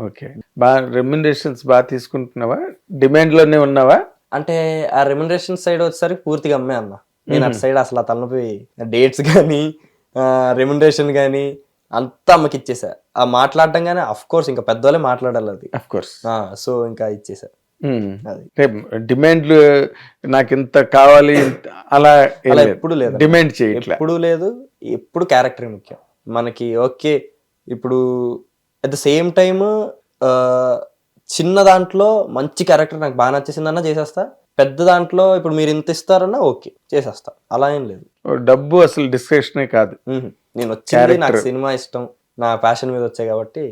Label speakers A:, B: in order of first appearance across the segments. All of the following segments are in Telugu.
A: ఓకే. బాగా రెమ్యునరేషన్స్ బాగా తీసుకుంటున్నావా? డిమాండ్లోనే ఉన్నావా?
B: అంటే ఆ రెమ్యునరేషన్ సైడ్ వచ్చేసరికి పూర్తిగా అమ్మే అన్న. నేను అటు సైడ్ అసలు ఆ తలనొప్పి డేట్స్ కానీ రెమ్యునరేషన్ కానీ అంతా అమ్మకి ఇచ్చేసా. ఆ మాట్లాడటం కానీ అఫ్ కోర్స్ ఇంకా పెద్దవాళ్ళే మాట్లాడాలి అది.
A: అఫ్ కోర్స్
B: సో ఇంకా ఇచ్చేసా. అది.
A: డిమాండ్లు నాకు ఇంత కావాలి అలా
B: అలా. ఎప్పుడు లేదు.
A: డిమాండ్ చేయట్లే.
B: ఎప్పుడు లేదు ఎప్పుడు క్యారెక్టర్ ముఖ్యం. మనకి ఓకే ఇప్పుడు అట్ ద సేమ్ టైమ్ చిన్న దాంట్లో మంచి క్యారెక్టర్ నాకు బాగా నచ్చేసిందన్నా చేసేస్తా. పెద్ద దాంట్లో ఇప్పుడు మీరు ఇంత ఇస్తారన్నా ఓకే చేసేస్తా. అలా ఏం లేదు.
A: డబ్బు అసలు డిస్కషనే కాదు.
B: నేను వచ్చింది నాకు సినిమా ఇష్టం నా ప్యాషన్ మీద వచ్చాయి కాబట్టి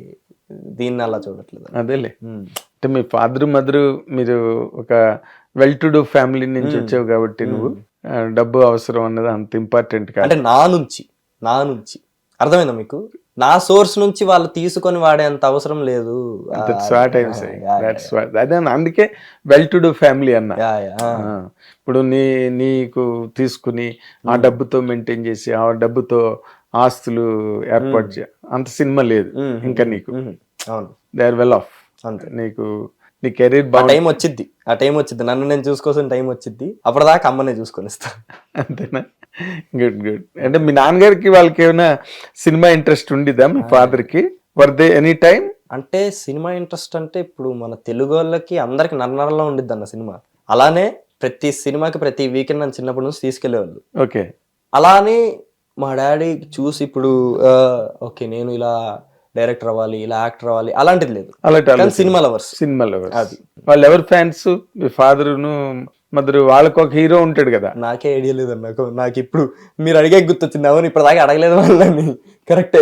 B: దీన్ని అలా చూడట్లేదు.
A: అదేలే. అంటే మీ ఫాదర్ మదర్ మీరు ఒక వెల్ టు డూ ఫ్యామిలీ నుంచి వచ్చావు కాబట్టి నువ్వు డబ్బు అవసరం అన్నది అంత ఇంపార్టెంట్ కాదు.
B: అంటే నా నుంచి నా నుంచి. అర్థమైందా మీకు? నా సోర్స్ నుంచి వాళ్ళు తీసుకొని వాడేంత అవసరం లేదు.
A: అదే అందుకే వెల్ టు డూ ఫ్యామిలీ అన్న. ఇప్పుడు నీ నీకు తీసుకుని ఆ డబ్బుతో మెయింటైన్ చేసి ఆ డబ్బుతో ఆస్తులు ఏర్పాటు చే అంత సినిమా లేదు. ఇంకా నీకు. దే ఆర్ వెల్ ఆఫ్
B: అంతే.
A: నీకు నీ కెరీర్
B: ఆ
A: బాగుంది
B: టైం వచ్చిద్ది. ఆ టైం వచ్చిద్ది. నన్ను నేను చూసుకోవాల్సిన టైం వచ్చిద్ది. అప్పటిదాకా అమ్మనే చూసుకొని ఇస్తా
A: అంతేనా? గుడ్ గుడ్ అంటే మీ నాన్నగారికి వాళ్ళకి ఏమైనా సినిమా ఇంట్రెస్ట్ ఉండిదా మీ ఫాదర్కి వర్ దే ఎనీ టైం
B: అంటే సినిమా ఇంట్రెస్ట్ అంటే ఇప్పుడు మన తెలుగు వాళ్ళకి అందరికి నన్నరలో ఉండిద్ది అన్న సినిమా. అలానే ప్రతి సినిమాకి ప్రతి వీకెండ్ నన్ను చిన్నప్పటి నుంచి తీసుకెళ్ళేవాళ్ళు
A: ఓకే
B: అలా అని మా డాడీ చూసి ఇప్పుడు ఓకే నేను ఇలా డైరెక్టర్ అవ్వాలి ఇలా యాక్టర్ అవ్వాలి అలాంటిది లేదు.
A: అలాంటి
B: కానీ సినిమా లవర్స్. అది.
A: వాళ్ళు ఎవరు ఫ్యాన్స్? మీ ఫాదర్ను మదర్ వాళ్ళకి ఒక హీరో ఉంటాడు కదా.
B: నాకే ఐడియా లేదన్న నాకు. నాకు ఇప్పుడు మీరు అడిగే గుర్తొచ్చింది. అవును ఇప్పుడు దాకా అడగలేదు వాళ్ళని. కరెక్టే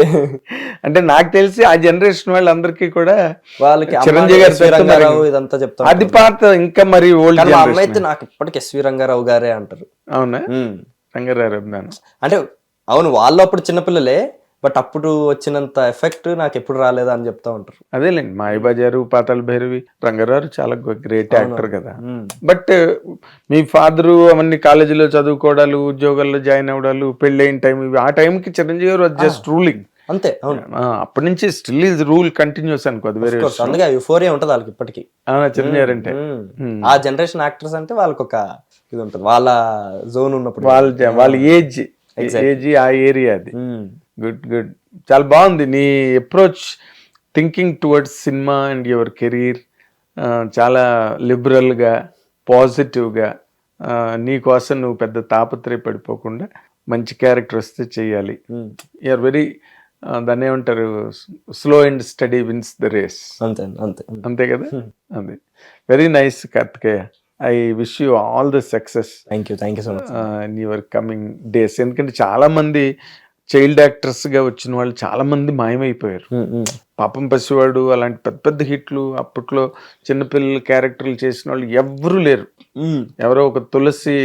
A: అంటే నాకు తెలిసి ఆ జనరేషన్ వాళ్ళందరికీ కూడా
B: వాళ్ళకి
A: చిరంజీవి గారి
B: ఇదంతా చెప్తాను
A: అది పాత ఇంకా మరి ఓల్డ్
B: అమ్మ అయితే నాకు ఇప్పటికి ఎస్వి రంగారావు గారే అంటారు.
A: అవునా. రంగారావు
B: అంటే అవును వాళ్ళు అప్పుడు చిన్నపిల్లలే. బట్ అప్పుడు వచ్చినంత ఎఫెక్ట్ నాకు ఎప్పుడు రాలేదా అని చెప్తా ఉంటారు.
A: అదేలేండి మాయబజారు పాతాల భైరవి రంగారావు చాలా గ్రేట్ యాక్టర్ కదా. బట్ మీ ఫాదరు అవన్నీ కాలేజీలో చదువుకోవడాలు ఉద్యోగాల్లో జాయిన్ అవ్వడాలు పెళ్ళైన టైం ఇవి ఆ టైంకి చిరంజీవి గారు జస్ట్ రూలింగ్
B: అంతే అవును.
A: అప్పటి నుంచి స్టిల్ ఈజ్ రూల్ కంటిన్యూస్ అనుకో అది వేరే
B: అందుకే యూఫోరియా ఉంటుంది వాళ్ళకి ఇప్పటికి.
A: చిరంజీవి అంటే.
B: ఆ జనరేషన్ యాక్టర్స్ అంటే వాళ్ళకి ఒక ఇది ఉంటుంది వాళ్ళ జోన్ ఉన్నప్పుడు.
A: వాళ్ళ వాళ్ళ ఏజ్ ఏజ్ ఆ ఏరియా అది. Good good. చాలా బాగుంది. నీ approach thinking towards cinema and your career చాలా లిబరల్గా పాజిటివ్గా నీ కోసం నువ్వు పెద్ద తాపత్రయపడిపోకుండా మంచి క్యారెక్టర్ వస్తే చేయాలి. యూఆర్ వెరీ దాన్ని ఏమంటారు? Slow and steady wins the race
B: అంతే అంతే.
A: అంతే కదా? అదే very nice Karthikeya I wish you all the success
B: thank you thank you so much
A: in your coming days ఎందుకంటే చాలా మంది చైల్డ్ యాక్టర్స్గా వచ్చిన వాళ్ళు చాలా మంది మాయమైపోయారు. పాపం పసివాడు అలాంటి పెద్ద పెద్ద హిట్లు అప్పట్లో చిన్నపిల్లల క్యారెక్టర్లు చేసిన వాళ్ళు ఎవ్వరూ లేరు. ఎవరో ఒక తులసి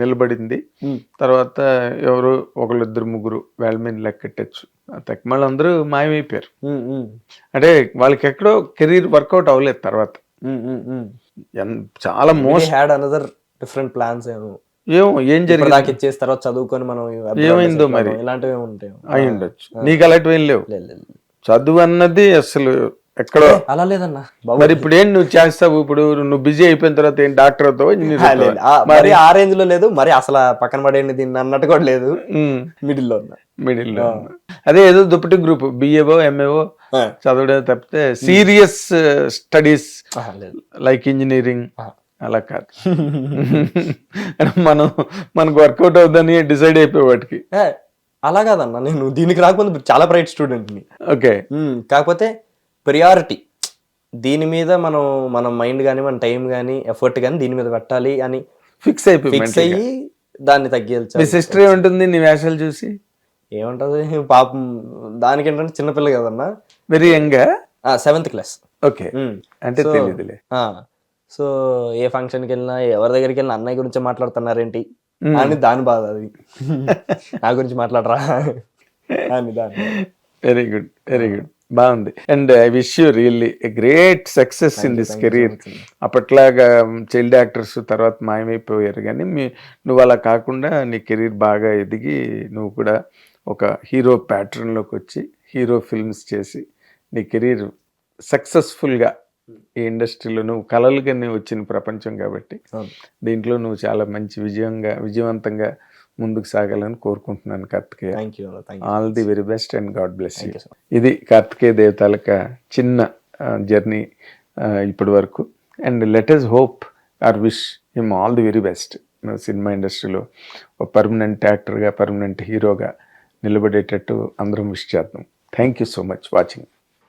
A: నిలబడింది. తర్వాత ఎవరో ఒకళ్ళిద్దరు ముగ్గురు వాళ్ళ మీద లెక్కెట్టచ్చు. తక్కువ అందరూ మాయమైపోయారు. అంటే వాళ్ళకి ఎక్కడో కెరీర్ వర్కౌట్ అవ్వలేదు తర్వాత. చాలా most
B: had another different plans ఏమో.
A: ఏమో ఏం జరిగింది
B: దాకా ఇచ్చేసి తర్వాత చదువుకొని మనం
A: ఏమైందో మరి?
B: ఇలాంటివి ఉంటాయి
A: అయి ఉండొచ్చు నీకు అలాంటివి ఏం లేవు. చదువు అన్నది అసలు ఎక్కడో
B: అలా లేదన్న
A: మరి ఇప్పుడు ఏం నువ్వు చేస్తావు ఇప్పుడు నువ్వు బిజీ అయిపోయిన తర్వాత ఏం డాక్టర్ అవుతావు.
B: ఆ, మరి ఆ రేంజ్లో లేదు మరి అసలు పక్కన పడేయండి దీన్ని అన్నట్టు కూడా లేదు
A: మిడిల్లో మిడిల్లో. అదే ఏదో దుప్పటి గ్రూప్ బిఏఓ ఎంఏఓ. చదవడం తప్పితే సీరియస్ స్టడీస్ లైక్ ఇంజనీరింగ్. అలా కాదు. మనం మనకు వర్కౌట్ అవుతుందని డిసైడ్ అయిపోయి వాటికి.
B: అలా కాదన్న. నేను దీనికి రాకముందు చాలా బ్రైట్ స్టూడెంట్ని
A: ఓకే
B: కాకపోతే ప్రియారిటీ. దీని మీద మనం మన మైండ్ కానీ మన టైం కానీ ఎఫర్ట్ కానీ దీని మీద పెట్టాలి అని
A: ఫిక్స్ అయిపోయి
B: ఫిక్స్ అయ్యి దాన్ని తగ్గించాలి.
A: సిస్టర్ ఏముంటుంది నీ వేషాలు చూసి.
B: ఏమంటది? పాపం దానికి ఏంటంటే చిన్నపిల్ల కదన్నా.
A: Very young
B: seventh class
A: okay. అంటే తెలియదులే
B: సో ఏ ఫంక్షన్కి వెళ్ళినా ఎవరి దగ్గరికి వెళ్ళినా అన్నయ్య గురించి మాట్లాడుతున్నారేంటి? అని దాని బాధ అది. నా గురించి మాట్లాడరా? అని దాని.
A: వెరీ గుడ్ వెరీ గుడ్ బాగుంది. And I wish you really great success in this career అప్పట్లాగా child actors తర్వాత మాయమైపోయారు. కానీ మీ నువ్వు అలా కాకుండా నీ కెరీర్ బాగా ఎదిగి నువ్వు కూడా ఒక హీరో ప్యాటర్న్లోకి వచ్చి హీరో ఫిల్మ్స్ చేసి నీ కెరీర్ సక్సెస్ఫుల్గా ఈ ఇండస్ట్రీలో నువ్వు కలలుగానే వచ్చిన ప్రపంచం కాబట్టి. దీంట్లో నువ్వు చాలా మంచి విజయంగా విజయవంతంగా ముందుకు సాగాలని కోరుకుంటున్నాను Karthikeya. All the very best and God bless you. ఇది కార్తికేయ దేవ్ తాలూకా చిన్న జర్నీ ఇప్పటి వరకు and let's hope or wish him all the very best cinema ఇండస్ట్రీలో ఒక పర్మనెంట్ యాక్టర్గా పర్మనెంట్ హీరోగా నిలబడేటట్టు అందరం విష్ చేద్దాం. Thank you so much watching